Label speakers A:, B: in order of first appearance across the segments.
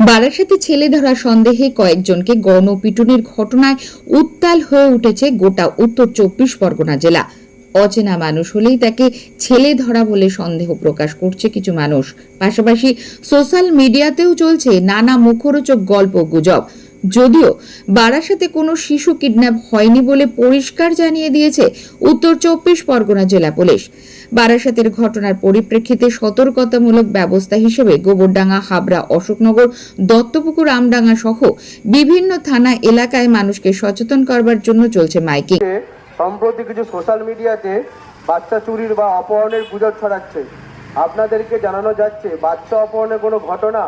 A: বারাসাতে ছেলে ধরা সন্দেহে কয়েকজনকে গণপিটুনির ঘটনায় উত্তাল হয়ে উঠেছে গোটা উত্তর চব্বিশ পরগনা জেলা। অচেনা মানুষ হলেই তাকে ছেলে ধরা বলে সন্দেহ প্রকাশ করছে কিছু মানুষ। পাশাপাশি সোশ্যাল মিডিয়াতেও চলছে নানা মুখরোচক গল্প গুজব। যদিও বারাসাতে কোনো শিশু কিডন্যাপ হয়নি বলে পরিষ্কার জানিয়ে দিয়েছে উত্তর চব্বিশ পরগনা জেলা পুলিশ। বারাসাতের ঘটনার পরিপ্রেক্ষিতে সতর্কতামূলক ব্যবস্থা হিসেবে গোবরডাঙ্গা, হাবড়া, অশোকনগর, দত্তপুকুর, আমডাঙ্গা সহ বিভিন্ন থানা এলাকায় মানুষকে সচেতন করবার জন্য চলছে মাইকিং।
B: সম্প্রতি কিছু সোশ্যাল মিডিয়াতে বাচ্চা চুরির বা অপহরণের গুজব ছড়াচ্ছে। আপনাদেরকে জানানো যাচ্ছে, বাচ্চা অপহরণের কোনো ঘটনা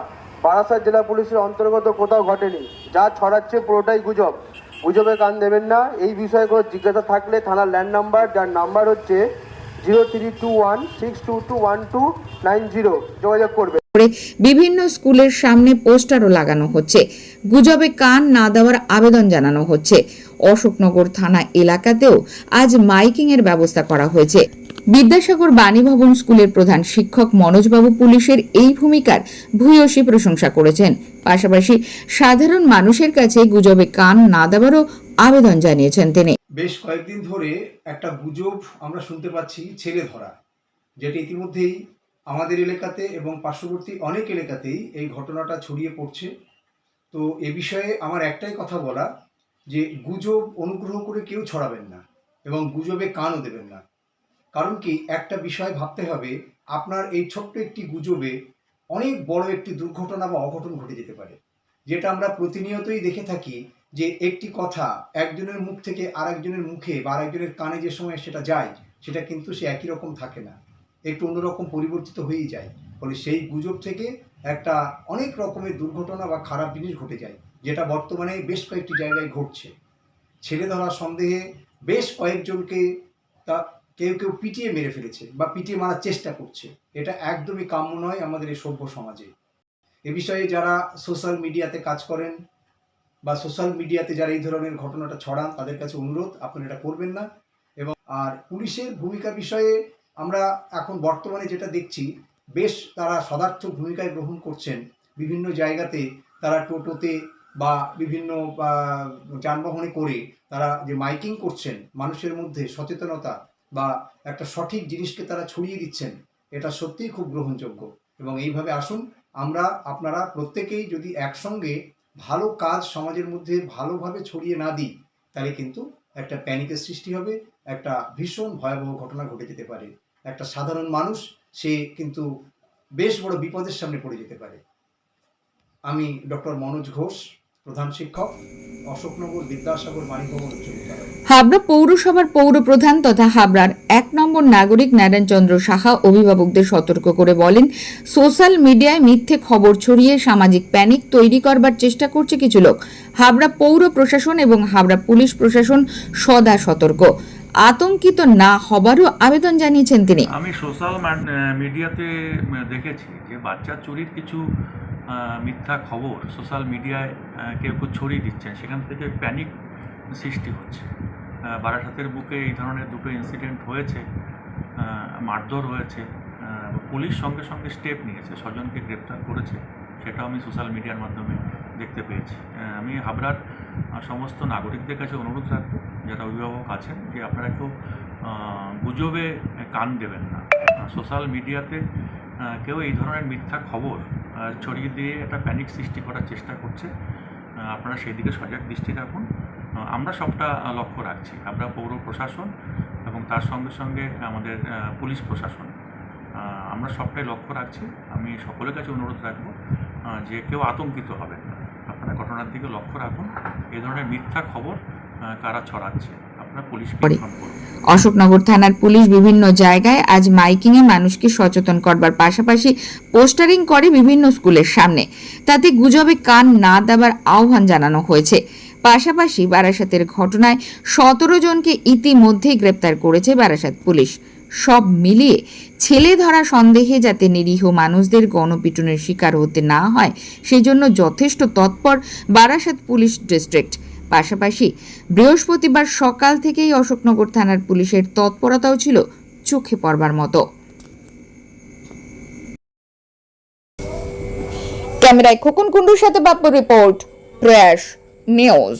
B: বারাসাত জেলা পুলিশের অন্তর্গত কোথাও ঘটেনি, যা ছড়াচ্ছে পুরোটাই গুজব। গুজবে কান দেবেন না, এই বিষয়ে কোনো জিজ্ঞাসা থাকলে থানার ল্যান্ড নাম্বার, যার নাম্বার হচ্ছে zero three two one six two two one two nine zero. যোগাযোগ করবে।
A: করে বিভিন্ন স্কুলের সামনে পোস্টারও লাগানো হচ্ছে। গুজবে কান না দেওয়ার আবেদন জানানো হচ্ছে। অশোকনগর থানা এলাকাতেও আজ মাইকিং এর ব্যবস্থা করা হয়েছে। বিদ্যাসাগর বাণী ভবন স্কুলের প্রধান শিক্ষক মনোজবাবু পুলিশের এই ভূমিকার ভূয়সী প্রশংসা করেছেন। পাশাপাশি সাধারণ মানুষের কাছে গুজবে কান না দেওয়ারও আবেদন জানিয়েছেন তিনি।
C: বেশ কয়েকদিন ধরে একটা গুজব আমরা শুনতে পাচ্ছি ছেলে ধরা, যেটা ইতিমধ্যেই আমাদের এলাকাতে এবং পার্শ্ববর্তী অনেক এলাকাতেই এই ঘটনাটা ছড়িয়ে পড়ছে। তো এ বিষয়ে আমার একটাই কথা বলা, যে গুজব অনুগ্রহ করে কেউ ছড়াবেন না এবং গুজবে কানও দেবেন না। কারণ কি, একটা বিষয় ভাবতে হবে, আপনার এই ছোট্ট একটি গুজবে অনেক বড় একটি দুর্ঘটনা বা অঘটন ঘটে যেতে পারে। যেটা আমরা প্রতিনিয়তই দেখে থাকি যে একটি কথা একজনের মুখ থেকে আরেকজনের মুখে বা আরেকজনের কানে যে সময় সেটা যায়, সেটা কিন্তু সে একই রকম থাকে না। একটু অন্যরকম পরিবর্তিত হয়েই যায়। ফলে সেই গুজব থেকে একটা অনেক রকমের দুর্ঘটনা বা খারাপ জিনিস ঘটে যায়, যেটা বর্তমানে বেশ কয়েকটি জায়গায় ঘটছে। ছেলে ধরা সন্দেহে বেশ কয়েকজনকে তা কেউ কেউ পিটিয়ে মেরে ফেলেছে বা পিটিয়ে মারার চেষ্টা করছে। এটা একদমই কাম্য নয় আমাদের এই সভ্য সমাজে। এ বিষয়ে যারা সোশ্যাল মিডিয়াতে কাজ করেন বা সোশ্যাল মিডিয়াতে যারা এই ধরনের ঘটনাটা ছড়ান, তাদের কাছে অনুরোধ, আপনারা এটা করবেন না। এবং আর পুলিশের ভূমিকা বিষয়ে আমরা এখন বর্তমানে যেটা দেখছি, বেশ তারা সদার্থ ভূমিকায় গ্রহণ করছেন। বিভিন্ন জায়গাতে তারা টোটোতে বা বিভিন্ন যানবাহনে করে তারা যে মাইকিং করছেন, মানুষের মধ্যে সচেতনতা বা একটা সঠিক জিনিসকে তারা ছড়িয়ে দিচ্ছেন, এটা সত্যিই খুব গ্রহণযোগ্য। এবং এইভাবে আসুন, আমরা আপনারা প্রত্যেকেই যদি একসঙ্গে ভালো কাজ সমাজের মধ্যে ভালোভাবে ছড়িয়ে না দিই, তাহলে কিন্তু একটা প্যানিকের সৃষ্টি হবে, একটা ভীষণ ভয়াবহ ঘটনা ঘটে যেতে পারে। একটা সাধারণ মানুষ, সে কিন্তু বেশ বড় বিপদের সামনে পড়ে যেতে পারে। আমি ডক্টর মনোজ ঘোষ প্রধান শিক্ষক অশোকনগর বিদ্যাসাগর বাণীভবন উচ্চ বিদ্যালয়
A: হাবড়া পৌরসভার পৌর প্রধান তথা হাবড়ার এক নম্বর নাগরিক নারায়ণ চন্দ্র সাহা অভিভাবকদের সতর্ক করে বলেন সোশ্যাল মিডিয়ায় মিথ্যে খবর ছড়িয়ে সামাজিক প্যানিক তৈরি করবার চেষ্টা করছে কিছু লোক। হাবড়া পৌর প্রশাসন এবং হাবড়া পুলিশ প্রশাসন সদা সতর্ক। আতঙ্কিত না হবারও আবেদন জানিয়েছেন তিনি।
D: আমি সোশ্যাল মিডিয়াতে দেখেছি যে বাচ্চা চুরির কিছু মিথ্যা খবর সোশ্যাল মিডিয়ায় কেউ কেউ ছড়িয়ে দিচ্ছেন সেখান থেকে প্যানিক সৃষ্টি হচ্ছে। বারাসাতের বুকে এই ধরনের দুটো ইনসিডেন্ট হয়েছে মারধর হয়েছে পুলিশ সঙ্গে সঙ্গে স্টেপ নিয়েছে, স্বজনকে গ্রেপ্তার করেছে। সেটাও আমি সোশ্যাল মিডিয়ার মাধ্যমে দেখতে পেয়েছি। আমি হাবড়ার সমস্ত নাগরিকদের কাছে অনুরোধ রাখব, যারা অভিভাবক আছেন, যে আপনারা কেউ গুজবে কান দেবেন না। সোশ্যাল মিডিয়াতে কেউ এই ধরনের মিথ্যা খবর ছড়িয়ে দিয়ে একটা প্যানিক সৃষ্টি করার চেষ্টা করছে। আপনারা সেই দিকে সজাগ দৃষ্টি রাখুন। আমরা সবটা লক্ষ্য রাখছি। আমরা পৌর প্রশাসন এবং তার সঙ্গে সঙ্গে আমাদের পুলিশ প্রশাসন। আমরা সবটাই লক্ষ্য রাখছি। আমি সকলের কাছে অনুরোধ রাখব যে কেউ আতঙ্কিত হবেন না। আপনারা ঘটনার দিকে লক্ষ্য রাখুন। এ ধরনের মিথ্যা খবর কারা ছড়াচ্ছে? আপনারা পুলিশকে। ইনফর্ম করুন।
A: অশোকনগর থানার পুলিশ বিভিন্ন জায়গায় আজ মাইকিং এ মানুষকে সচেতন করবার পাশাপাশি পোস্টারিং করে বিভিন্ন স্কুলের সামনে। তাতে গুজবে কান না দেওয়ার আহ্বান জানানো হয়েছে। পাশাপাশি বারাসাতের ঘটনায় সতেরো জনকে ইতিমধ্যেই গ্রেপ্তার করেছে বারাসাত পুলিশ। সব মিলিয়ে ছেলে ধরা সন্দেহে যাতে নিরীহ মানুষদের গণপিটুনের শিকার হতে না হয়, সেজন্য যথেষ্ট তৎপর বারাসাত পুলিশ ডিস্ট্রিক্ট পাশাপাশি বৃহস্পতিবার সকাল থেকেই অশোকনগর থানার পুলিশের তৎপরতাও ছিল চোখে পড়বার মতো। ক্যামেরায় খোকন কুণ্ডুর সাথে বাপ্পু রিপোর্ট, প্রয়াস নিউজ।